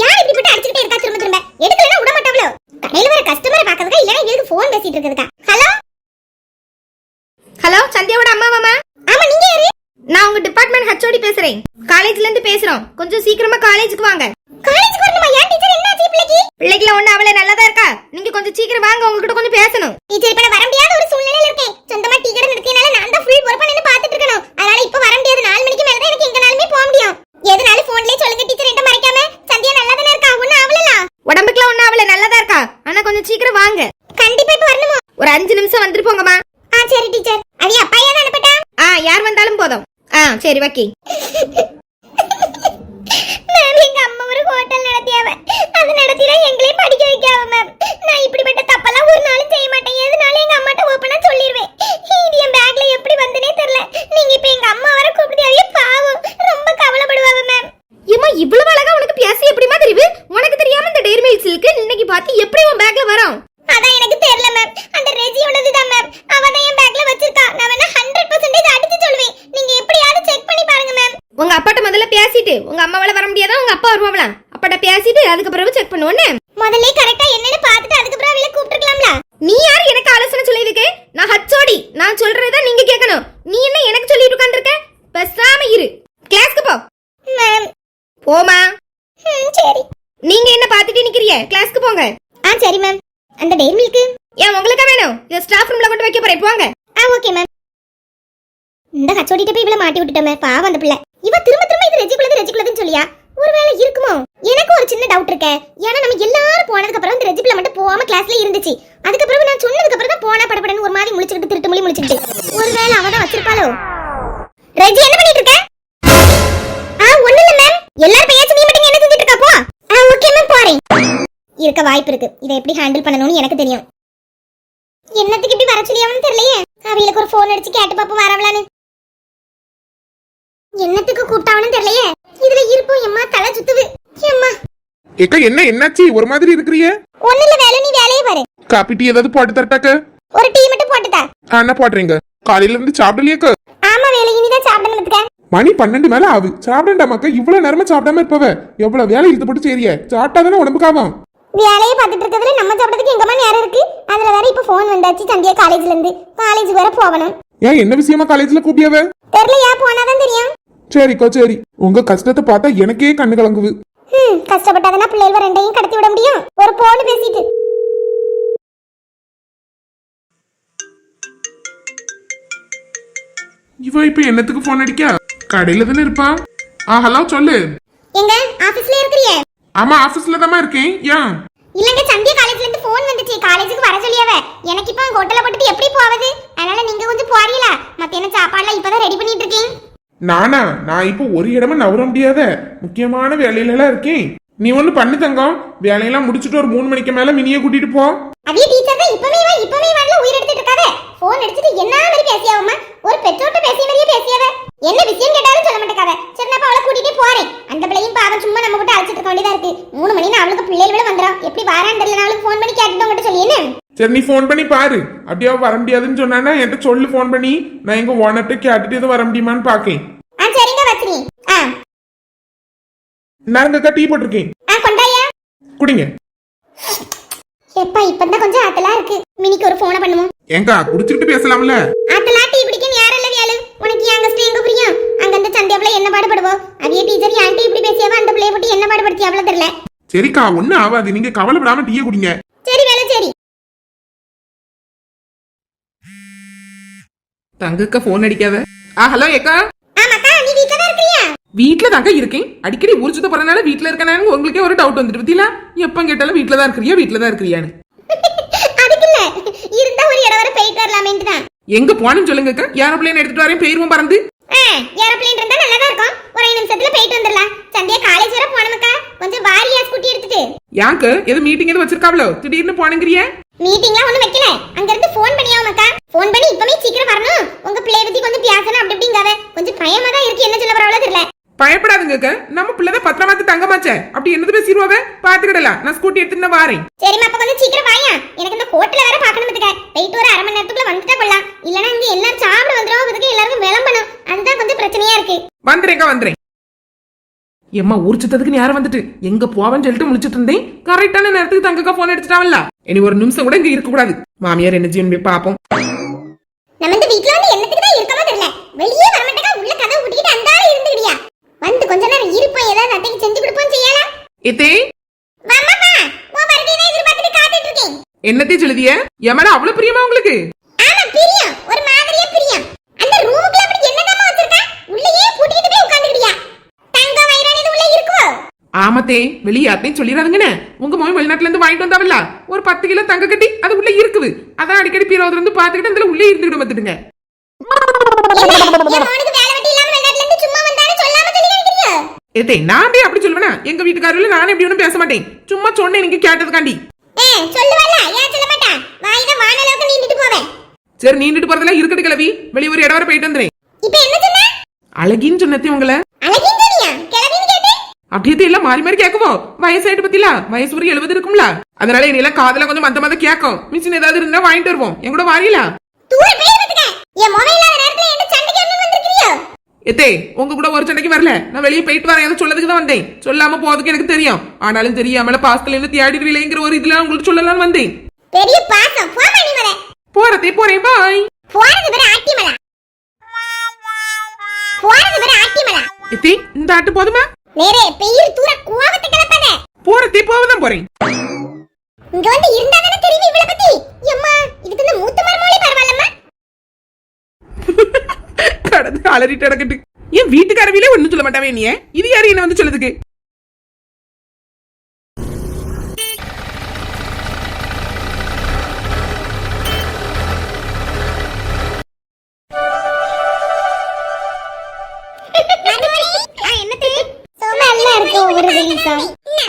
யார் இப்படி போட்டு அடிச்சுக்கிட்டே இருக்கா திரும்ப திரும்ப? எடுக்கலனா விட மாட்டாவளோ கடையில வர கஸ்டமரை பாக்கிறதுக்கா இல்லனா இதுக்கு போன் பேசிட்டு இருக்கிறதுக்கா? ஹலோ ஹலோ சந்தியாவோட அம்மா மாமா? ஆமா நீங்க யாரு? நான் உங்க டிபார்ட்மெண்ட் ஹெச்ஓடி பேசுறேன். காலேஜ்ல இருந்து பேசுறோம். கொஞ்சம் சீக்கிரமா காலேஜுக்கு வாங்க. காலேஜ் வரணுமா? ஏன் டீச்சர் என்ன ஆச்சு பிள்ளைக்கு? பிள்ளைக்குல ஒண்ணு அவளே நல்லதா இருக்கா. நீங்க கொஞ்சம் சீக்கிரம் வாங்க உங்ககிட்ட கொஞ்சம் பேசணும். டீச்சர் இப்ப வர முடியாத ஒரு சூழ்நிலையில இருக்கேன் சொந்தமா டீ கடை நடத்தியனால நான் தான் ஃபுல் பொறுப்பா நின்னு பாத்துட்டு இருக்கணும் அதனால இப்ப வர முடியாது நாலு மணிக்கு மேல தான் எனக்கு எங்கனாலுமே போக முடியும் எதனால போன்லயே சொல்லுங்க டீச்சர் என்கிட்ட மறைக்காம சந்தியா நல்லா தானே இருக்கா ஒண்ணு ஆவலலாம் உடம்புக்குலாம் ஒண்ணு அவளே நல்லதா இருக்கா ஆனா கொஞ்சம் சீக்கிரம் வாங்க கண்டிப்பா இப்ப வரணுமா ஒரு அஞ்சு நிமிஷம் வந்துட்டு போங்கம்மா ஆ சரி டீச்சர் அவி அப்பா ஏன் அனுப்பிட்டா ஆ யார் வந்தாலும் போதும் ஆ சரி வக்கி மேம் எங்க அம்மா ஒரு ஹோட்டல் நடத்தியாவ அது நடத்தினா எங்களையும் படிக்க வைக்காவ மேம் நான் இப்படிப்பட்ட தப்பெல்லாம் ஒரு நாளும் செய்ய மாட்டேன் எதுனால எங்க அம்மாட்ட ஓப்பனா சொல்லிடுவேன் இது என் பேக்ல எப்படி வந்தனே தெரியல நீங்க இப்ப எங்க அம்மா வர கூப்பிடுதாவே பாவம் ரொம்ப கவலைப்படுவாவ மேம் ஏமா இவ்வளவு அழகா உனக்கு பேசி எப்படிமா தெரியுது உனக்கு தெரியாம இந்த டெய்ரி மில்க் சில்க் இன்னைக்கு பார்த்து எப்படி உன் பேக்ல வரும் அதான் எனக்கு தெரியல மேம் அந்த ரெஜியோடது தான் மேம் அவ தான் என் பேக்ல வச்சிருக்கா நான் வேணா ஹண்ட்ரட் பர்சன்டேஜ் அடிச்சு சொல்லுவேன் நீங்க எப்படியாவது செக் பண்ணி பாருங்க மேம் உங்க அப்பாட்ட முதல்ல பேசிட்டு உங்க அம்மாவால வர முடியாதா உங்க அப்பா வருவாங்களா அப்பாட்ட பேசிட்டு அதுக்கு பிறகு செக் பண்ணுவோன்னு. முதல்ல கரெக்டா என்னன்னு பார்த்துட்டு அதுக்கப்புறம் அவளை கூப்பிட்டுருக்கலாம்ல. நீ யார்? எனக்கு ஆலோசனை சொல்லியிருக்க. நான் ஹச்சோடி நான் சொல்றதை நீங்க கேட்கணும் நீ என்ன எனக்கு சொல்லிட்டு உட்கார்ந்திருக்க? பேசாம இரு. கிளாஸ்க்கு போ. மேம். போமா சரி. நீங்க என்ன பாத்துட்டு நிக்கிறீங்க? கிளாஸ்க்கு போங்க. ஆ சரி மேம். அந்த டெய்ரி மில்க்கு ஏன் உங்களுக்கு வேணும்? இத ஸ்டாஃப் ரூம்ல கொண்டு வைக்க போறேன். போங்க. ஆ ஓகே மேம். இந்த ஹச்சோடிட்ட போய் இவள மாட்டி விட்டுட்டோமே. பாவம் அந்த பிள்ளை. இவ திரும்ப திரும்ப இது ரெஜிக்குள்ளது ரெஜிக்குள்ளதுன்னு சொல்லியா? ஒருவேளை இருக்குமோ? எனக்கு ஒரு சின்ன டவுட் இருக்கேன் ஏன்னா நம்ம எல்லாரும் போனதுக்கு அப்புறம் இந்த ரெஜிப்ல மட்டும் போகாம கிளாஸ்ல இருந்துச்சு. அதுக்கப்புறம் நான் சொன்னதுக்கு அப்புறம் தான் போனா படப்படன்னு ஒரு மாதிரி முழிச்சுக்கிட்டு திருட்டு மொழி முழிச்சுட்டு ஒருவேளை அவ தான் வச்சிருப்பாளோ? ரெஜி என்ன பண்ணிட்டு இருக்க? ஆ ஒண்ணு இல்ல மேம் எல்லாரும் பேச்சு நீ மட்டும் என்ன செஞ்சுட்டு இருக்கா? போ. ஆ ஓகே மேம் போறேன். இருக்க வாய்ப்பு இருக்கு. இதை எப்படி ஹேண்டில் பண்ணணும்னு எனக்கு தெரியும். என்னத்துக்கு இப்படி வர சொல்லியாவன்னு தெரியலையே. அவங்களுக்கு ஒரு ஃபோன் அடிச்சு கேட்டு பாப்போம் வரவளான்னு என்னத்துக்கு கூப்பிட்டாவன்னு தெரியலையே. இதுல இருப்போம் எம்மா. தலை சுத்துது. எம்மா ஏக்கா என்ன என்னாச்சு? ஒரு மாதிரி இருக்கிறிய? ஒண்ணு இல்ல வேலை நீ வேலையே பாரு. காப்பி டீ ஏதாவது போட்டு தரட்டாக்க? ஒரு டீ மட்டும் போட்டுதா என்ன போடுறீங்க காலையில இருந்து சாப்பிடலையாக்கா ஆமா வேலை இனிதான் சாப்பிடணும்னுக்க மணி பன்னெண்டு மேல ஆகுது சாப்பிடண்டாமாக்கா இவ்வளவு நேரமா சாப்பிடாம இருப்பவ. எவ்வளவு வேலை இழுத்து போட்டு சேரிய சாப்பிட்டாதானே உடம்புக்காவும் வேலையை பார்த்துட்டு இருக்கிறதுல நம்ம சாப்பிடறதுக்கு எங்கம்மா நேரம் இருக்கு? அதுல வேற இப்ப ஃபோன் வந்தாச்சு சந்தியா காலேஜ்ல இருந்து. காலேஜ் வேற போகணும். ஏன் என்ன விஷயமா காலேஜ்ல கூப்பியாவ? தெரியலையா? போனாதான் தெரியும். சரிக்கா சரி. உங்க கஷ்டத்தை பார்த்தா எனக்கே கண்ணு கலங்குது. ம் கஷ்டப்பட்டாதானே பிள்ளைகள் ரெண்டையும் கடத்தி விட முடியும்? ஒரு போன் பேசிட்டு. இவ இப்ப என்னத்துக்கு போன் அடிக்கா? கடையில தானே இருப்பான் ஆ ஹலோ சொல்லு. எங்க? ஆபீஸ்ல இருக்கிறியே? ஆமா ஆபீஸ்ல தான் இருக்கேன். ஏன் இல்லங்க சந்தியா காலேஜ்ல இருந்து போன் வந்துச்சு. காலேஜுக்கு வர சொல்லியாவ. எனக்கு இப்போ ஹோட்டல்ல போட்டுட்டு எப்படி போவது? அதனால நீங்க கொஞ்சம் போறீங்களா? மத்தியான சாப்பாடுலாம் இப்பதான் ரெடி பண்ணிட்டு இருக்கேன். நானா? நான் இப்போ ஒரு இடமா நவர முடியாத முக்கியமான வேலையில எல்லாம் இருக்கேன். நீ ஒண்ணு பண்ணு தங்கம். வேலையெல்லாம் முடிச்சிட்டு ஒரு மூணு மணிக்கு மேல மினிய கூட்டிட்டு போ. அவிய டீச்சர் தான் இப்பவே வா இப்பவே வரல உயிர் எடுத்துட்டு இருக்காத. போன் அடிச்சிட்டு என்ன மாதிரி பேசியாவமா ஒரு பெற்றோர்ட்ட பேசிய மாதிரியே பேசியாவ என்ன விஷயம் கேட்டாலும் சொல்ல மாட்டேக்காவ சரி நான் அவளை கூட்டிட்டே போறேன். அந்த பிள்ளையும் பாவம் சும்மா நம்ம கிட்ட அழைச்சிட்டு இருக்க வேண்டியதா இருக்கு. மூணு மணி அவளுக்கு பிள்ளைகள் விட வந்துடும் எப்படி வாரான்னு தெரியல அவளுக்கு போன் பண்ணி கேட்டுட்டு உங்ககிட்ட சொல்லியேன்னு சரி நீ ஃபோன் பண்ணி பாரு. அப்படியே வர முடியாதுன்னு சொன்னானா என்கிட்ட சொல்லு ஃபோன் பண்ணி. நான் எங்க ஓனர்கிட்ட கேட்டுட்டு எதுவும் வர முடியுமான்னு பாக்கேன் ஆ சரிங்க வச்சிரி ஆ நாங்கக்கா டீ போட்டிருக்கேன். ஆ கொண்டாயா? குடிங்க. எப்பா இப்பதான் கொஞ்சம் ஆத்தலா இருக்கு. மினிக்கு ஒரு போனை பண்ணுவோம். ஏங்கா குடிச்சுக்கிட்டு பேசலாம்ல? ஆத்தலா டீ பிடிக்க நேரம் இல்ல வியாழு? உனக்கு என் கஷ்டம் எங்க புரியும்? அங்க அந்த சந்தியாவுல என்ன பாடுபடுவோம் அவிய டீச்சர் என் டீ இப்படி பேசியாவ? அந்த பிள்ளைய போட்டு என்ன பாடுபடுத்தி அவ்வளவு தெரியல. சரிக்கா ஒண்ணும் ஆகாது. நீங்க கவலைப்படாம டீயை குடிங்க. சரி வேலை சரி. தங்கக்கா போன் அடிக்காத. ஆ ஹலோ ஏக்கா ஆமாக்கா நீ வீட்ல தான் வீட்ல தாங்க இருக்கேன். அடிக்கடி ஊர் சுத்த போறனால வீட்ல இருக்கனான்னு உங்களுக்கே ஒரு டவுட் வந்துட்டு பத்தியா எப்ப கேட்டாலும் வீட்ல தான் இருக்கிறியா வீட்ல தான் இருக்கிறியான்னு இருந்தா ஒரு இடம் வர போயிட்டு தான். எங்க போனேன்னு சொல்லுங்கக்கா. ஏரோப்ளேன் எடுத்துட்டு வரேன் போயிருவோம் பறந்து. ஏரோப்ளேன் இருந்தா நல்லா தான் இருக்கும். ஒரு ஐந்து நிமிஷத்துல போயிட்டு வந்துடலாம். சந்தியா காலேஜ் வர போனோம்க்கா கொஞ்சம் வாரியா ஸ்கூட்டி எடுத்துட்டு. யாக்கு எது மீட்டிங் எதுவும் வச்சிருக்காவளோ? திடீர்னு போனங்கிறிய மீட்டிங்லாம் ஒண்ணும் வைக்கல. அங்க இருந்து ஃபோன் பண்ணியாவமாக்கா ஃபோன் பண்ணி இப்பவே சீக்கிரம் வரணும் உங்க பிள்ளைய பத்தி கொஞ்சம் பேசணும் அப்படி இப்படிங்காவ கொஞ்சம் பயமா தான் இருக்கு என்ன சொல்ல வரவளோ தெரியல பயப்படாதுங்கக்கா நம்ம பிள்ளைதான் பத்திரமாத்து தங்கமாச்சே. அப்படி என்னது பேசிடுவாவே பாத்துக்கிடலாம். நான் ஸ்கூட்டி எடுத்துட்டு வாரேன். சரிம்மா அப்ப கொஞ்சம் சீக்கிரம் வாயா. எனக்கு இந்த ஹோட்டல்ல வேற பார்க்கணும் பத்துக்க. போயிட்டு ஒரு அரை மணி நேரத்துக்குள்ள வந்துட்டா கொள்ளலாம் இல்லனா இங்க எல்லாரும் சாப்பிட வந்துரும் அதுக்கு எல்லாருக்கும் விளம்பணும் அதுதான் கொஞ்சம் பிரச்சனையா இருக்கு. வந்துறேன்க்கா வந்துறேன். எம்மா ஊர்ச்சத்துக்கு நேரம் வந்துட்டு? எங்க போவேன்னு சொல்லிட்டு முழிச்சிட்டு இருந்தேன். கரெக்டான நேரத்துக்கு தங்கக்கா போன் எடுத்துட்டாவல்ல. இனி ஒரு நிமிஷம் கூட இங்க இருக்க கூடாது மாமியார் என்ன செய்யணும் போய் பாப்போம். நம்ம இந்த வீட்ல வந்து என்னத்துக்கு தான் இருக்கமோ தெரியல. வெளியே வர மாட்டேங்க உள்ள கதவு பூட்டிக்கிட்டு அந்த ஆளு இருந்துக்கிடியா வந்து கொஞ்ச நேரம் இருப்போம் ஏதாவது நட்டைக்கு செஞ்சு கொடுப்போம் செய்யலாம். எத்தே? வாமாமா உன் வருகையை எதிர்பார்த்துட்டு காத்துட்டு இருக்கேன். என்னத்தே சொல்லுதிய? என் மேல அவ்வளவு பிரியமா உங்களுக்கு? ஆமா பிரியம். ஒரு மாதிரியே பிரியம். அந்த ரூமுக்குள்ள அப்படி என்னதாம்மா வச்சிருக்கா? உள்ளேயே பூட்டிக்கிட்டு போய் உட்கார்ந்துக்கிடியா தங்கம் வைரான் உள்ள இருக்குவோ ஆமத்தே வெளியே யார்ட்டையும் சொல்லிடாதுங்கண்ணே. உங்க மோய் வெளிநாட்டுல இருந்து வாங்கிட்டு வந்தாவல்ல? ஒரு பத்து கிலோ தங்க கட்டி அது உள்ள இருக்குது. அதான் அடிக்கடி பீரோதுல இருந்து பாத்துக்கிட்டு அதுல உள்ளே இருந்துக்கிட்டு வந்துட்டுங்க. ஏத்தே நான் போய் அப்படி சொல்லுவேனா? எங்க வீட்டுக்காரர்ல நானே இப்படி ஒன்றும் பேச மாட்டேன். சும்மா சொன்னேன் நீங்க கேட்டதுக்காண்டி. சரி நீண்டுட்டு போறதெல்லாம் இருக்கட்டு கிளவி வெளியே ஒரு இடம் வரை போயிட்டு வந்துறேன் இப்போ என்ன சொன்ன? அழகின்னு சொன்னதே உங்களை. அழகின் சொன்னியா? கிளவின்னு கேட்டேன். அப்படியே எல்லாம் மாறி மாறி கேட்குவோம் வயசாயிட்டு பத்தில? வயசு ஒரு எழுபது இருக்கும்ல. அதனால என்னையெல்லாம் காதுல கொஞ்சம் மந்த மந்த கேட்கும். மிஷின் ஏதாவது இருந்தா வாங்கிட்டு வருவோம். என் கூட வாரியல தூர பேர் வந்துக்க என் மொபைல் இல்லாத நேரத்துல என்ன சண்டைக்கு என்ன வந்திருக்கிறியோ எத்தே உங்க கூட ஒரு சண்டைக்கு வரல. நான் வெளியே போயிட்டு வரேன். சொல்லதுக்கு தான் வந்தேன். சொல்லாம போறதுக்கு எனக்கு தெரியும். ஆனாலும் தெரியாமல பாஸ்தல இருந்து தேடிடுவீங்களேங்கிற ஒரு இதுல உங்களுக்கு சொல்லலாம்னு வந்தேன். பெரிய பாசம் போறதே போறேன் பாய் போறது பேரு ஆட்டிமலா. போறது பேரு ஆட்டிமலா. எத்தே இந்த ஆட்டு போதுமா? நேரே பெயர் தூர கோவத்தை கிளப்பாத. போறதே போவதான் போறேன். இங்க வந்து இருந்தா தானே தெரியும் இவளை பத்தி? எம்மா இதுக்கு இந்த மூத்த மருமகளே பரவாயில்லம்மா. கடந்து அலறிட்டு அடக்கட்டு என் வீட்டுக்காரவிலே ஒன்னும் சொல்ல மாட்டாவே நீ இது யாரு என்ன வந்து சொல்லுதுக்கு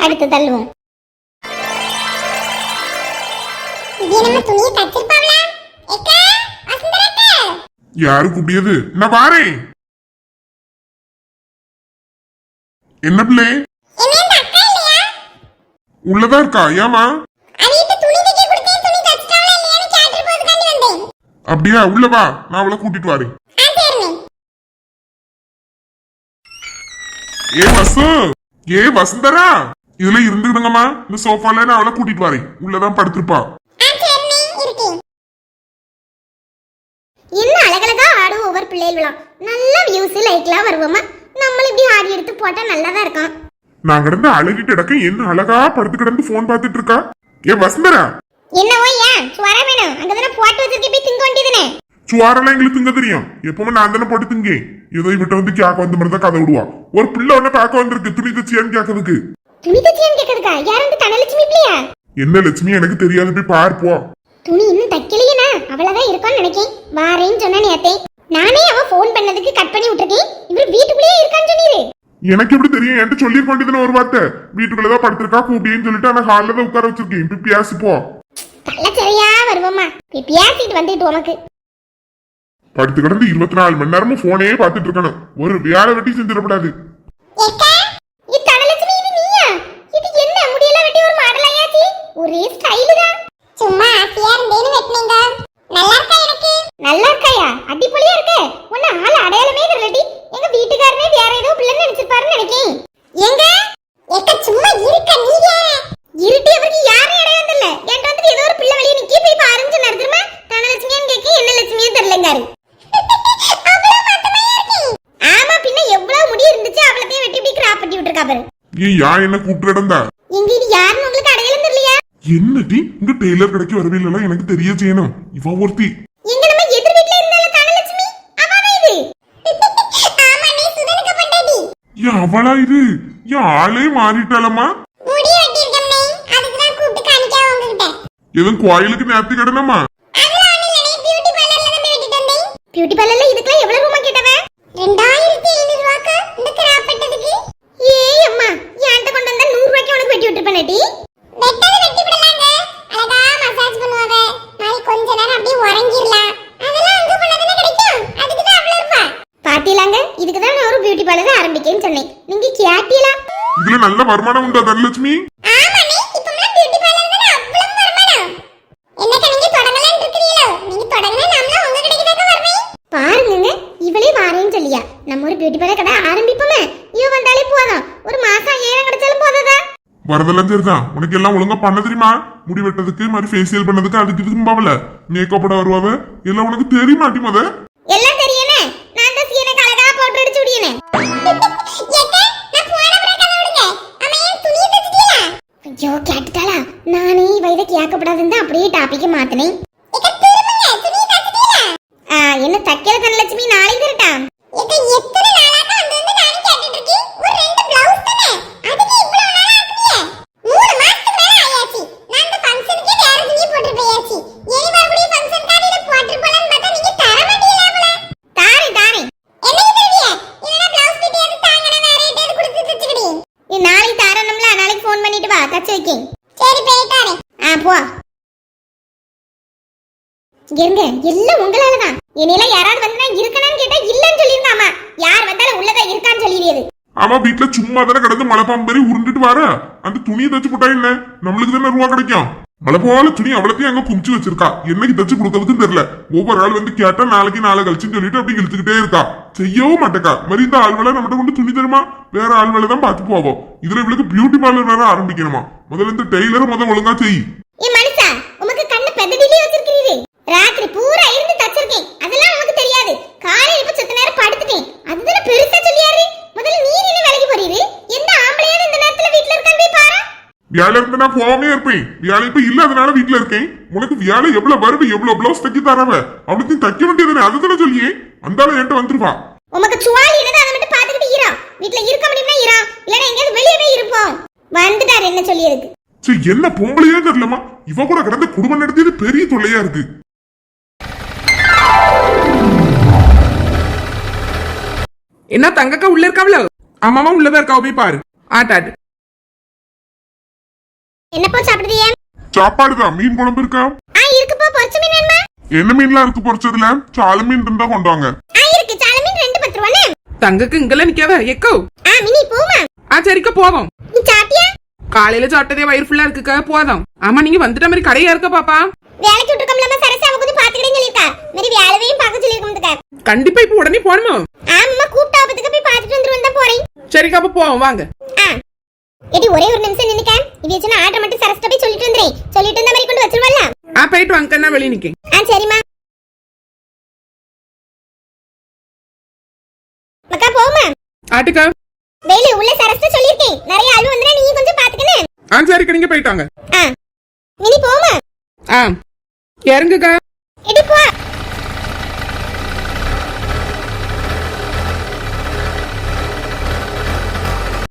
அடுத்து தள்ளுவோம். இது நம்ம துணியை தச்சிருப்பாங்களா? யாரு கூப்பிடியது? நான் வாரேன் என்ன பிள்ளை? என்ன இந்த அக்கா இல்லையா? உள்ளதா இருக்கா? ஏமா அப்படியா? உள்ள வா. நான் அவளை கூட்டிட்டு வரேன். ஏ வசு. ஏ வசுந்தரா. இதுல இருந்துடுங்கம்மா இந்த சோஃபால நான் அவளை கூட்டிட்டு வரேன். உள்ளதான் படுத்திருப்பா. ஆடும் ஒவ்வொரு பிள்ளைகளும் நல்ல வியூஸ் லைக்லாம் வருவோமா? நம்மளும் இப்படி ஆடி எடுத்து போட்டா நல்லா தான் இருக்கும். நான் கிடந்து அழகிட்டு கிடக்க என்ன அழகா படுத்து கிடந்து போன் பார்த்துட்டு இருக்கா? ஏ வசுந்தரா? என்னவோ ஏன்? சுவர வேணும் அங்கதானே போட்டு வச்சிருக்கே போய் திங்க வேண்டியதுனே. சுவாரெல்லாம் எங்களுக்கு திங்க தெரியும். எப்பவுமே நான் தானே போட்டு திங்க ஏதோ இவட்ட வந்து கேட்க வந்த மாதிரி தான் கதை விடுவா. ஒரு பிள்ளை ஒண்ணு பார்க்க வந்திருக்கு துணி தச்சியான்னு கேட்கறதுக்கு. துணி தச்சியான்னு கேக்குறதுக்கா யாரும் தனலட்சுமி பிள்ளையா? என்ன லட்சுமி எனக்கு தெரியாது போய் பாரு போ. துணி இன்னும் தைக்கலையேனா அவ்வளவுதான் இருக்கும்னு நினைக்கேன். வாரேன்னு சொன்ன நேத்தே. நானே அவன் ஃபோன் பண்ணதுக்கு கட் பண்ணி விட்டுருக்கேன் இவர் வீட்டுக்குள்ளேயே இருக்கான்னு சொன்னீரு. எனக்கு எப்படி தெரியும்? என்கிட்ட சொல்லி கொண்டிருந்தேன் ஒரு வார்த்தை. வீட்டுக்குள்ளதான் படுத்திருக்கா கூப்பிடின்னு சொல்லிட்டு நான் ஹாலில் தான் உட்கார வச்சிருக்கேன். இப்ப பேசி போ. கள்ளச்சரியா வருவோமா போய் பேசிட்டு வந்துட்டு உனக்கு. படுத்து கிடந்து இருபத்தி நாலு மணி நேரமும் போனே பார்த்துட்டு இருக்கணும். ஒரு வேலை வெட்டி செஞ்சிடக்கூடாது இது தனலட்சுமி இது நீயா இது என்ன முடியெல்லாம் வெட்டி ஒரு மாடல் ஆயாச்சு ஒரே ஸ்டைலு தான் சும்மா ஆசையா இருந்தேன்னு வெட்டினீங்க நல்லா இருக்கா எனக்கு நல்லா இருக்காயா அடிப்பொலியா இருக்கு உன்ன ஆள் அடையாளமே தெரியலடி எங்க வீட்டுக்காரனே வேற ஏதோ பிள்ளைன்னு நினைச்சிருப்பாருன்னு நினைக்கேன் எங்க எக்க சும்மா இருக்க நீங்க இருட்டி அவருக்கு யாரும் அடையாளம் தெரியல என்கிட்ட வந்துட்டு ஏதோ ஒரு பிள்ளை வெளியே நிக்கி போய் பாருன்னு சொன்னாரு தெரியுமா தனலட்சுமியான்னு கேட்க என்ன லட்சுமியும் தெரியலங்காரு ஆமா பின்ன எவ்வளவு முடி இருந்துச்சு அவ்வளத்தையும் வெட்டி இப்படி கிராப் பண்ணி விட்டுருக்கா பாரு யா என்ன கூப்பிட்டு கிடந்தா? எங்க இது யாருன்னு உங்களுக்கு அடையாளம் தெரியலையா? என்னடி? இங்க டெய்லர் கடைக்கு வரவே இல்லைன்னா எனக்கு தெரிய செய்யணும். இவ ஒருத்தி. எங்க நம்ம எதிர் வீட்ல இருந்தால தனலட்சுமி அவாதான் இது? ஆமா நீ சுதனுக்கு பண்டாடி ஏன் அவளா இது? ஏன் ஆளே மாறிட்டாளம்மா. முடி வெட்டிருக்கம்னே அதுக்கு தான் கூப்பிட்டு காணிக்கா உங்ககிட்ட. எதுவும் கோயிலுக்கு நேர்த்தி இல்ல பியூட்டி பார்லர்ல தான் போய் வெட்டிட்டு வந்தேன் பியூட்டி பார்லர்ல இதுக்கெல்லாம் எவ்வளவு ரூபா கேட்டவ ரெண்டாயிரத்தி ஐநூறு ரூபாக்கு இந்த கிராப் வெட்டதுக்கு ஏய் அம்மா என்கிட்ட கொண்டு வந்தா நூறு ரூபாய்க்கு உனக்கு வெட்டி விட்டுருப்பேனடி வெட்டது வெட்டி விடலாங்க அழகா மசாஜ் பண்ணுவாங்க நாளை கொஞ்ச நேரம் அப்படியே உறங்கிடலாம் அதெல்லாம் அங்க பண்ணதானே கிடைக்கும் அதுக்கு தான் அவ்வளவு ரூபா பாத்தீங்களாங்க இதுக்கு தான் நான் ஒரு பியூட்டி பார்லர் ஆரம்பிக்கேன்னு சொன்னேன். நீங்க கேட்டீங்களா இதுல நல்ல வருமானம் உண்டா தனலட்சுமி? பாருங்க இவளே வாரேன்னு சொல்லியா. நம்ம ஒரு பியூட்டி பார்லர் கடை ஆரம்பிப்போமே. இவ வந்தாலே போதும். ஒரு வரதெல்லாம் சரிதான். உனக்கு எல்லாம் ஒழுங்கா பண்ண தெரியுமா? முடி வெட்டதுக்கு மாதிரி ஃபேஷியல் பண்ணதுக்கு அதுக்கு இதுக்கும் பாவல மேக்கப் போட வருவாவ? எல்லாம் உனக்கு தெரியுமாட்டி முத எல்லாம் தெரியனே நான் தான் சீனை கலகா போட்டு அடிச்சு விடியனே ஐயோ கேட்டுட்டாளா? நானே வயதை கேட்கப்படாதுன்னு தான் அப்படியே டாபிக் மாத்தினேன். என்ன தக்கல தனலட்சுமி? நாளை தரட்டா எத்தனை நாளாக வந்து வந்து நானும் கேட்டுட்டு இருக்கேன் ஒரு ரெண்டு பிளவுஸ் தானே அதுக்கு இவ்வளவு நாளா ஆக்குறியே மூணு மாசத்துக்கு மேல ஆயாச்சு நான் அந்த ஃபங்க்ஷனுக்கே வேற துணி போட்டு போயாச்சு இனி மறுபடியும் ஃபங்க்ஷன் கார்டுல போட்டு போலான்னு பார்த்தா நீங்க தர மாட்டீங்களா போல தாரே தாரே என்னைக்கு தருவிய இல்லனா பிளவுஸ் பிட் எது தாங்கன வேற ஏதாவது கொடுத்து தச்சுக்கிடி நீ நாளைக்கு தரணும்ல நாளைக்கு ஃபோன் பண்ணிட்டு வா தச்சு வைக்கேன் சரி போயிட்டாரே ஆ போ இருங்க எல்லாம் உங்களால தான் என்னையில யாராவது வந்தா இருக்கணும்னு கேட்டா இல்லன்னு சொல்லிருந்தாமா யார் வந்தாலும் உள்ளதா இருக்கான்னு சொல்லிடுது. அவ வீட்டுல சும்மா தானே கிடந்து மலை பாம்பேறி உருண்டுட்டு வர. அந்த துணியை தச்சு போட்டா என்ன? நம்மளுக்கு தானே ரூபா கிடைக்கும். போல துணி அவ்வளோத்தையும் அங்க குமிச்சு வச்சிருக்கா. என்னைக்கு தச்சு கொடுக்கறதுக்கும் தெரியல. ஒவ்வொரு ஆள் வந்து கேட்டா நாளைக்கு நாளை கழிச்சுன்னு சொல்லிட்டு அப்படி இழுத்துக்கிட்டே இருக்கா. செய்யவும் மாட்டேக்கா. மாதிரி இந்த ஆள்வேலை நம்மகிட்ட கொண்டு துணி தருமா? வேற ஆள்வேலை தான் பார்த்து போவோம் இதுல இவளுக்கு பியூட்டி பார்லர் வேற ஆரம்பிக்கணுமா? முதல்ல இந்த டெய்லரை முதல் ஒழுங்கா செய். ராத்திரி பூரா இருந்து தச்சிருக்கேன். அதெல்லாம் உனக்கு தெரியாது காலையில இப்ப செத்த நேரம் படுத்துட்டேன் அதுதானே பெருசா சொல்லியாரு முதல்ல நீ என்ன வேலைக்கு போறீரு எந்த ஆம்பளையாவது இந்த நேரத்துல வீட்ல இருக்கான்னு போய் பாரு வேலை இருந்தா நான் போகாமே இருப்பேன். வேலை இப்ப இல்லாதனால வீட்டுல இருக்கேன். உனக்கு வேலை எவ்வளவு வருது எவ்வளவு பிளவுஸ் தைக்க தரவ அவளுக்கு தைக்க வேண்டியதுனே அதுதானே சொல்லியே. அந்த ஆளு என்கிட்ட வந்துருவா. உமக்கு சுவாலி என்னது அதை மட்டும் பாத்துக்கிட்டு இரா வீட்ல இருக்க முடியும்னா இரா இல்லனா எங்கயாவது வெளியவே இருப்போம். வந்துட்டாரு என்ன சொல்லியிருக்கு சரி என்ன பொம்பளையே தெரியலமா இவ கூட கிடந்த குடும்பம் நடத்தியது பெரிய தொல்லையா இருக்கு. என்ன தங்கக்கா உள்ள இருக்காவளோ? ஆமாமா உள்ளதா இருக்கா போய் பாரு. ஆட்டாட்டு. என்னப்பா சாப்பிடுறியா? சாப்பாடுதான் மீன் குழம்பு இருக்கா? ஆ இருக்குப்பா பொரிச்ச மீன் வேணுமா? என்ன மீன்லாம் இருக்கு பொரிச்சதுல? சால மீன் இருந்தா கொண்டு வாங்க ஆ இருக்கு. சால மீன் ரெண்டு பத்து ரூபானே தங்கக்கு இங்கெல்லாம் நிக்காவ எக்கோ. ஆ மினி போமா ஆ சரிக்கா போவோம். நீ சாப்பிட்டியா? காலையில சாப்பிட்டதே வயிறு ஃபுல்லா இருக்குக்கா போதும். ஆமா நீங்க வந்துட்ட மாதிரி கடையா இருக்க பாப்பா? வேலைக்கு விட்டுருக்கோம்ல சரசா அவ கொஞ்சம் பாத்துக்கிட்டே சொல்லிருக்கா மாதிரி வேலையும் பார்க்க சொல்லிருக்கோம் கண்டிப்பா இப்ப உடனே போகணுமா? ஆமா கூப்பிட்டா போய் பாத்துட்டு வந்துருவோம் தான் போறேன். சரிக்கா அப்ப போவோம் வாங்க. ஆ. எடி ஒரே ஒரு நிமிஷம் நின்னுக்க. இது வச்சு ஆர்டர் மட்டும் சரஸ்ட போய் சொல்லிட்டு வந்துறேன் சொல்லிட்டு வந்த மாதிரி கொண்டு வச்சிருவல்ல ஆ போயிட்டு நான் வெளியே நிக்கேன் ஆ சரிம்மா. மக்கா போமா ஆட்டுக்கா. வேலு உள்ள சரஸ்ட சொல்லிருக்கேன் நிறைய ஆளு வந்தா நீ கொஞ்சம் பாத்துக்கணும் ஆ சரிக்கா நீங்க போயிட்டாங்க ஆ. மினி போமா ஆ. இறங்குக்கா.